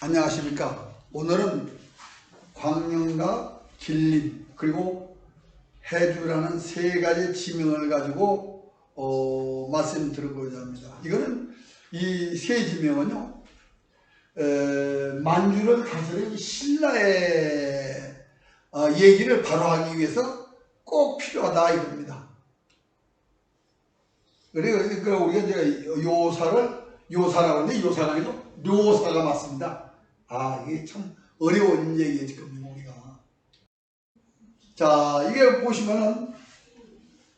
안녕하십니까. 오늘은 광명과 길림 그리고 해주라는 세 가지 지명을 가지고 어, 말씀드리고자 합니다. 이거는 이 세 지명은요. 에, 만주를 다스린 신라의 어, 얘기를 바로 하기 위해서 꼭 필요하다 이겁니다. 그러니까 우리가 이제 요사를 요사라고 하는데 요사가 아니고 묘사가 맞습니다. 아 이게 참 어려운 얘기예요 지금 우리가. 자 이게 보시면은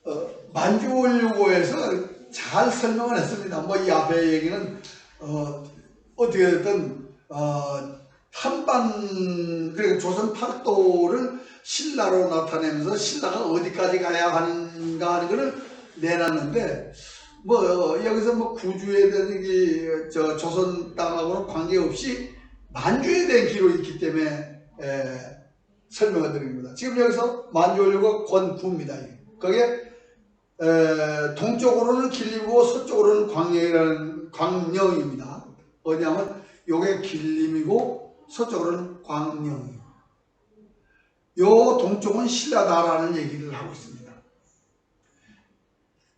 어, 만주원료고에서 잘 설명을 했습니다. 뭐 이 앞에 얘기는 어, 어떻게 됐든 어, 한반 그러니까 조선 팔도를 신라로 나타내면서 신라가 어디까지 가야 하는가 하는 것을 내놨는데 뭐 여기서 뭐 구주에 대한 이저 조선 땅하고는 관계없이 만주에 대한 기록이 있기 때문에 에, 설명을 드립니다. 지금 여기서 만주원료가 권구입니다. 이게. 거기에 에, 동쪽으로는 길림이고 서쪽으로는 광령이라는 광령입니다. 어디냐면 요게 길림이고 서쪽으로는 광령이에요. 요 동쪽은 신라다라는 얘기를 하고 있습니다.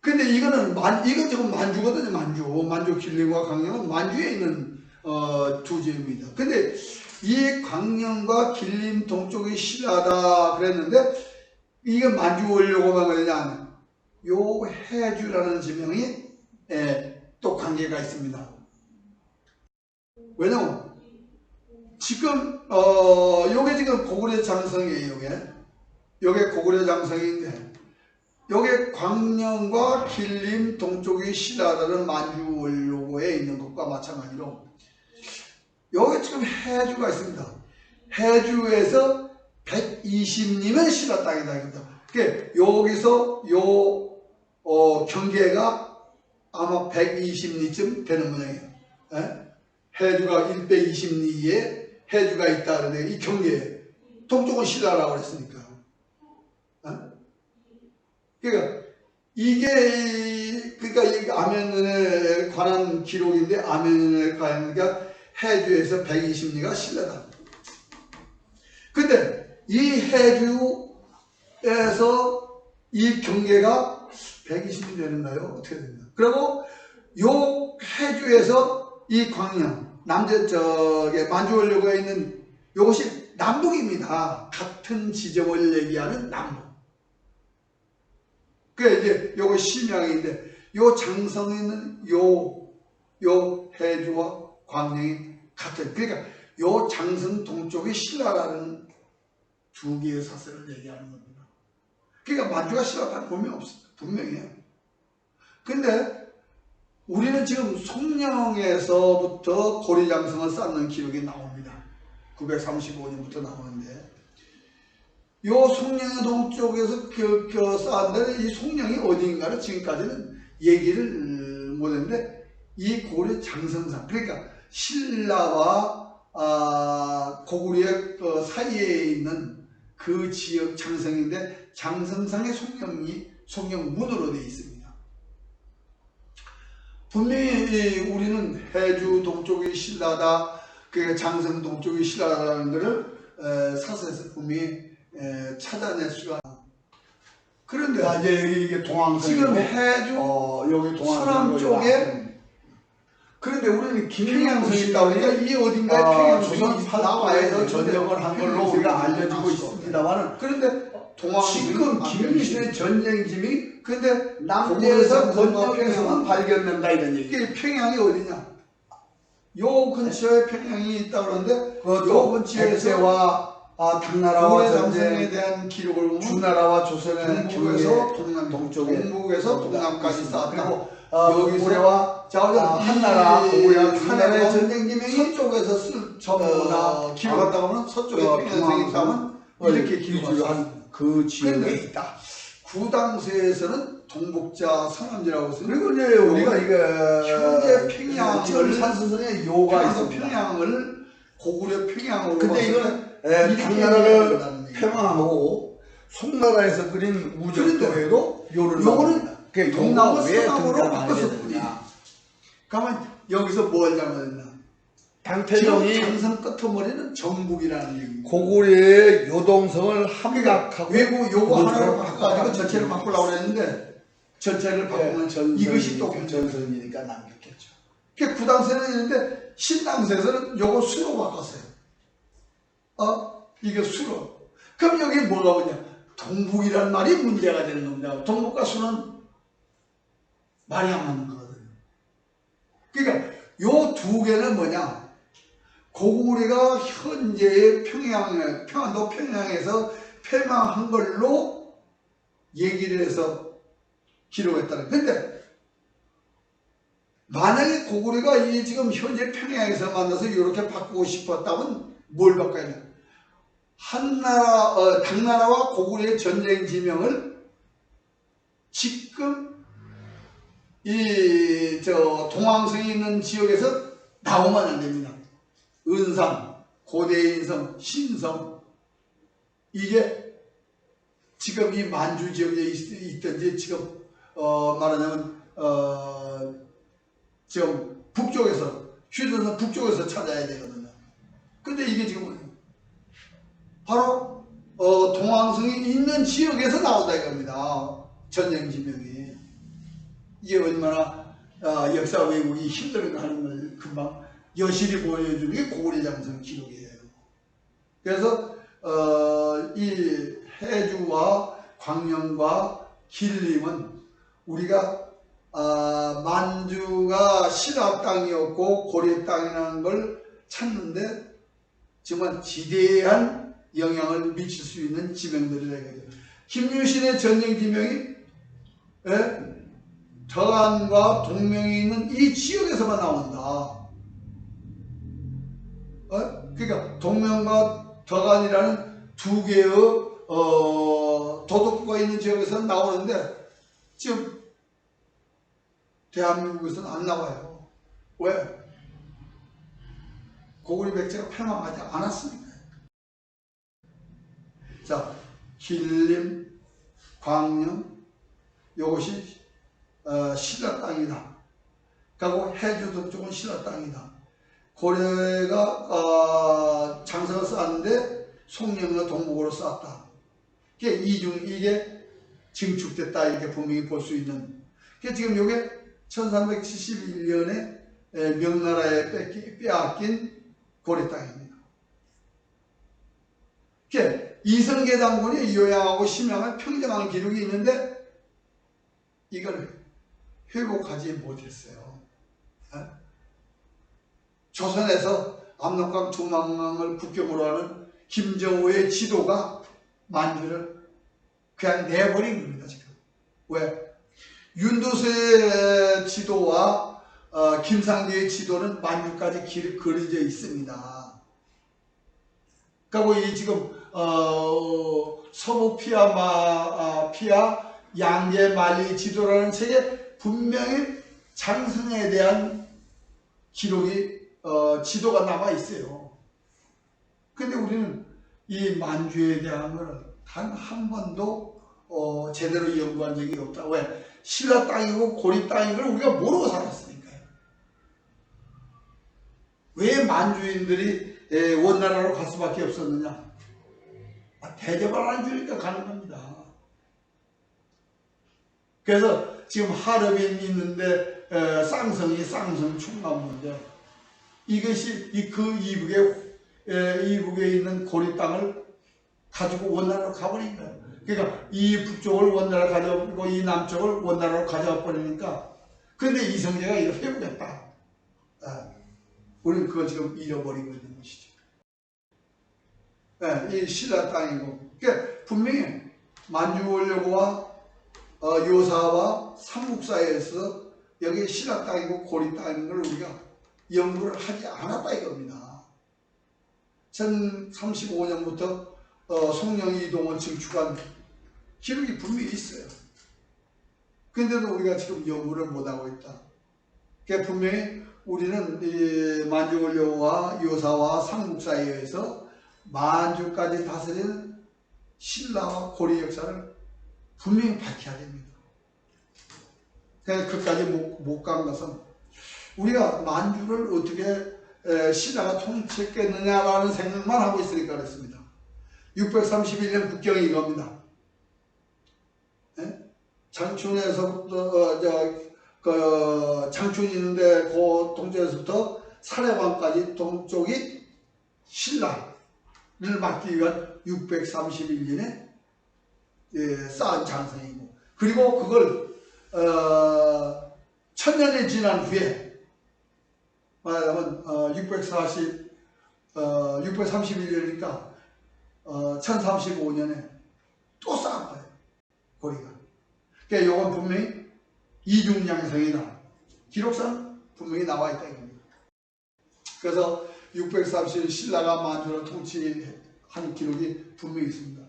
근데 이거는 만 이거 지금 만주거든요. 만주 만주 길림과 광령은 만주에 있는 어, 두 지입니다. 근데 이 광령과 길림 동쪽이 신라다 그랬는데 이게 만주 원료고만 그러냐 요 해주라는 지명이 예, 또 관계가 있습니다. 왜냐면 지금 어 요게 지금 고구려 장성이에요. 요게 요게 고구려 장성인데 요게 광령과 길림 동쪽이 신라다는 만주 원료고에 있는 것과 마찬가지로 여기 지금 해주가 있습니다. 해주에서 120님은 신라 땅이다 이겁니다. 그러니까 여기서 요 어, 경계가 아마 120리쯤 되는 모양이에요. 예? 해주가 120리에 해주가 있다 그러는데 이 경계에 동쪽은 신라라고 그랬으니까. 예? 그러니까 이게 그러니까 이 아멘에 관한 기록인데 아멘에 관하니까 해주에서 120리가 신라다. 근데 이 해주에서 이 경계가 120리 되는가요? 어떻게 됩니까? 그리고 요 해주에서 이 광양 저게 만주원료가 있는 이것이 남북입니다. 같은 지점을 얘기하는 남북. 그 이제 요거 심양인데 요 장성에는 요, 요 해주와 광양이 같은 그러니까 요 장성 동쪽이 신라라는 두 개의 사설을 얘기하는 겁니다. 그러니까 만주가 신라다는 분명 없습니다. 분명해요. 근데 우리는 지금 송령에서부터 고리장성을 쌓는 기록이 나옵니다. 935년부터 나오는데 요 송령의 동쪽에서 그, 그 쌓았는데 이 송령이 어디인가를 지금까지는 얘기를 못했는데 이 고려 장성상 그러니까 신라와 아, 고구려의 그 사이에 있는 그 지역 장성인데 장성상의 송령이 송령문으로 되어 있습니다. 분명히 우리는 해주 동쪽이 신라다, 그 장성 동쪽이 신라다라는 것을 에, 사설에서 분명히 에, 찾아낼 수가. 그런데 아, 이제 이게 동항성 지금 해주 어 여기 동항성 서남 쪽에 그런데 우리는 평양성이 있다 보니까 이 어딘가에 아, 평양성이 조선 나와야 팔도에서 되는데 전쟁을 한 걸로 우리가 알려지고 있습니다만은 그런데 지금 안 김유신의 전쟁짐이 근데 남대에서 장성과 발견된다 이런 얘기. 이게 평양이 어디냐? 요 근처에 평양이 있다 그러는데 요 근처에서 백제와 아, 당나라와 고구려 장성에 전쟁, 대한 기록을 보면 주나라와 조선의 경계 동남 동쪽에 동북에서 동남까지 쌓았다. 그리고 아, 여기서 고구려와 자, 아, 한나라, 고구려, 한나라의 전쟁 기명이 서쪽에서 쓸 전부나 어, 기록하다 보면 서쪽에 어, 평양성이 있다면 이렇게 수 있습니다. 한그 지역에 있다. 구당세에서는 동북자 상암지라고 했어요. 그리고 이제 우리가 이게 현재 평양을 지금 산수선에 요가 그래서 있습니다. 평양을 고구려 평양으로 근데 이거는 이렇게 당나라를. 평화하고 송나라에서 그린 우정도에도 요를 요거는 왜 서남으로. 뿐이에요. 그러면 여기서 뭘 잘못했나? 당태종이 장성 끝머리는 정북이라는 얘기입니다. 고구려의 요동성을 그러니까 함락하고 외국 요거 하나를 노조를 바꿔가지고 전체를 바꾸려고 그랬는데 전체를 바꾸면 전 이것이 또 전선이니까 남겼겠죠. 그 구당세는 있는데 신당세에서는 요거 수로 바꿨어요. 어? 이게 수로. 그럼 여기 뭐가 뭐냐? 동북이란 말이 문제가 되는 겁니다. 동북과 수는 말이 안 맞는 거거든요. 그러니까 요 두 개는 뭐냐? 고구려가 현재의 평양, 평안도 평양에서 폐망한 걸로 얘기를 해서 기록했다는. 근데 만약에 고구려가 이 지금 현재 평양에서 만나서 이렇게 바꾸고 싶었다면 뭘 바꿔야 돼? 한나라, 어, 당나라와 고구려의 전쟁 지명을 지금 이 저 동황성이 있는 지역에서 나오면 안 됩니다. 은상, 고대인성, 신성 이게 지금 이 만주 지역에 있, 있든지 지금 어 말하자면 어 지금 북쪽에서 휴전선 북쪽에서 찾아야 되거든요. 근데 이게 지금 바로 어 동황성이 있는 지역에서 나온다 이겁니다. 전쟁 지명이 이게 얼마나 어, 역사 왜곡이 힘들어가 하는 걸 금방 여실히 보여주는 게 고구려 장성 기록이에요. 그래서 어, 이 해주와 광명과 길림은 우리가 아, 만주가 신라 땅이었고 고려 땅이라는 걸 찾는데 정말 지대한 영향을 미칠 수 있는 지명들이라 이거죠. 김유신의 전쟁 지명이 예? 덕안과 동명이 있는 이 지역에서만 나온다. 어? 그러니까 동명과 덕안이라는 두 개의 어, 도덕구가 있는 지역에서 나오는데 지금 대한민국에서는 안 나와요. 왜? 고구려 백제가 패망하지 않았으니까. 자, 길림, 광릉, 이것이 어, 신라 땅이다. 그리고 해주도 쪽은 신라 땅이다. 고려가 어, 장성을 쌓았는데 송영과 동북으로 쌓았다. 이게 이중 이게 증축됐다 이렇게 분명히 볼 수 있는. 그 지금 이게 1371년에 명나라에 빼앗긴 고려 땅입니다. 그 이성계 장군이 요양하고 심양을 평정한 기록이 있는데 이걸 회복하지 못했어요. 어? 조선에서 압록강 두만강을 국경으로 하는 김정호의 지도가 만주를 그냥 내버린 겁니다 지금. 왜? 윤도수의 지도와 어, 김상계의 지도는 만주까지 길 그려져 있습니다. 그리고 이 지금 어, 서부 피아 마 아, 피아 양재 만리 지도라는 책에 분명히 장승에 대한 기록이 어, 지도가 남아 있어요. 근데 우리는 이 만주에 대한 걸단한 번도 어, 제대로 연구한 적이 없다. 왜? 신라 땅이고 고리 땅인 걸 우리가 모르고 살았으니까요. 왜 만주인들이 에, 원나라로 갈 수밖에 없었느냐? 아, 대접을 안 주니까 가는 겁니다. 그래서 지금 하르빈 있는데 에, 쌍성이 쌍성 충남문데 이것이 이그 이북에 에, 이북에 있는 고리 땅을 가지고 원나라로 가버린 거예요. 그러니까 이 북쪽을 원나라 가져오고 이 남쪽을 원나라로 가져와 버리니까 근데 이성계가 이거 회복했다. 아, 우리는 그걸 지금 잃어버리고 있는 것이죠. 예, 이 신라 땅이고 그러니까 분명히 만주원료고와 어, 요사와 삼국 사이에서 여기 신라 땅이고 고리 땅인 걸 우리가 연구를 하지 않았다 이겁니다. 1035년부터 어, 송영 이동원 증축한 기록이 분명히 있어요. 근데도 우리가 지금 연구를 못하고 있다. 그러니까 분명히 우리는 이 만주원료와 요사와 삼국 사이에서 만주까지 다스리는 신라와 고려 역사를 분명히 밝혀야 됩니다. 그러니까 그까지 못간 것은 우리가 만주를 어떻게 에, 신라가 통치했겠느냐라는 생각만 하고 있으니까 그렇습니다. 631년 국경이 이겁니다. 예? 장춘에서부터 어, 저, 그 장춘이 있는데 그 동쪽에서부터 사례방까지 동쪽이 신라를 막기 위한 631년에 예, 쌓은 장성이고. 그리고 그걸 어, 천년이 지난 후에 말하자면 어, 640 어, 631년이니까 어, 1035년에 또 쌓은 거예요 고리가. 그러니까 이건 분명히 이중양성이다. 기록상 분명히 나와 있다 그래서 630년 신라가 만주를 통치한 기록이 분명히 있습니다.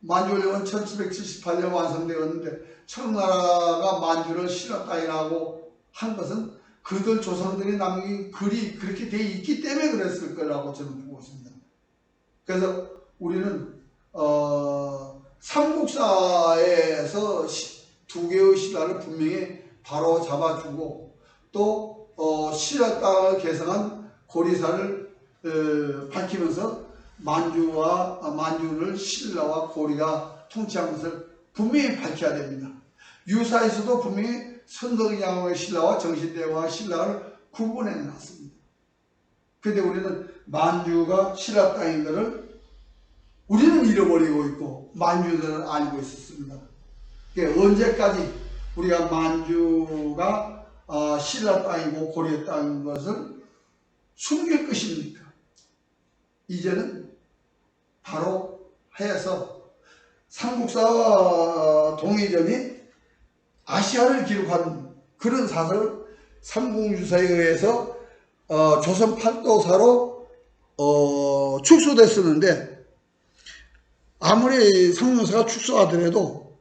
만주령은 1778년 완성되었는데 청나라가 만주를 신라 땅이라고 한 것은 그들 조상들이 남긴 글이 그렇게 돼 있기 때문에 그랬을 거라고 저는 보고 있습니다. 그래서 우리는 어, 삼국사에서 시- 두 개의 신라를 분명히 바로 잡아주고 또 어, 신라 땅을 개성한 고리사를 어, 밝히면서 만주와 아, 만주를 신라와 고리가 통치한 것을 분명히 밝혀야 됩니다. 유사에서도 분명히 선덕양왕의 신라와 정신대왕의 신라를 구분해 놨습니다. 근데 우리는 만주가 신라 땅인 것을 우리는 잃어버리고 있고 만주들은 알고 있었습니다. 그게 언제까지 우리가 만주가 아, 신라 땅이고 고려 땅인 것을 숨길 것입니까? 이제는 바로 해서 삼국사 동의전이 아시아를 기록한 그런 사설 삼국유사에 의해서 어, 조선 팔도사로 어, 축소됐었는데 아무리 삼국유사가 축소하더라도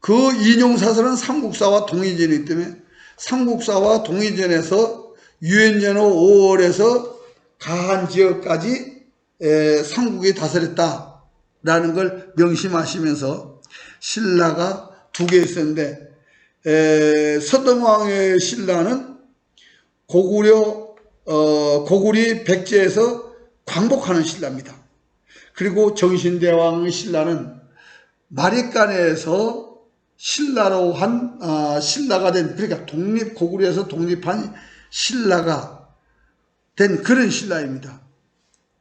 그 인용사설은 삼국사와 동의전이기 때문에 삼국사와 동의전에서 유엔전후 5월에서 가한 지역까지 에, 삼국이 다스렸다라는 걸 명심하시면서 신라가 두 개 있었는데 에, 서동왕의 신라는 고구려 어, 고구리 백제에서 광복하는 신라입니다. 그리고 정신대왕의 신라는 마리간에서 신라로 한 아, 신라가 된 그러니까 독립 고구려에서 독립한 신라가 된 그런 신라입니다.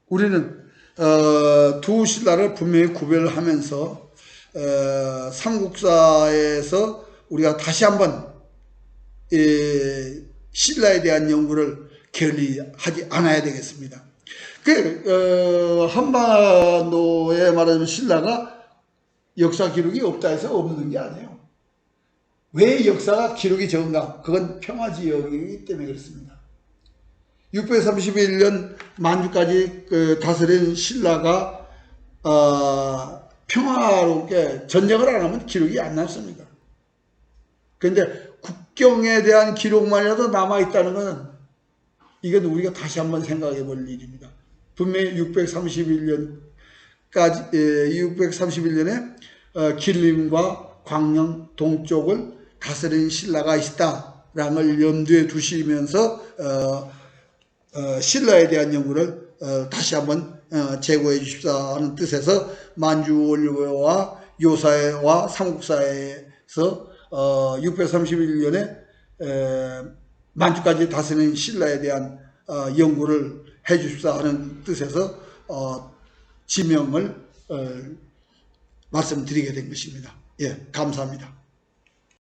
우리는 어, 두 신라를 분명히 구별하면서 어, 삼국사에서 우리가 다시 한번 이 신라에 대한 연구를 게을리하지 않아야 되겠습니다. 그 어, 한반도에 말하자면 신라가 역사 기록이 없다 해서 없는 게 아니에요. 왜 역사가 기록이 적은가? 그건 평화 지역이기 때문에 그렇습니다. 631년 만주까지 그 다스린 신라가 어, 평화롭게 전쟁을 안 하면 기록이 안 남습니다. 그런데 국경에 대한 기록만이라도 남아 있다는 것은 이건 우리가 다시 한번 생각해 볼 일입니다. 분명히 631년까지 631년에 어, 길림과 광명 동쪽을 다스린 신라가 걸 염두에 두시면서 어, 어, 신라에 대한 연구를 어, 다시 한번 어, 제고해 주십사 하는 뜻에서 만주원료와 요사회와 삼국사에서 어, 631년에 에, 만주까지 다스리는 신라에 대한 어, 연구를 해 주십사 하는 뜻에서 어, 지명을 어, 말씀드리게 된 것입니다. 예, 감사합니다.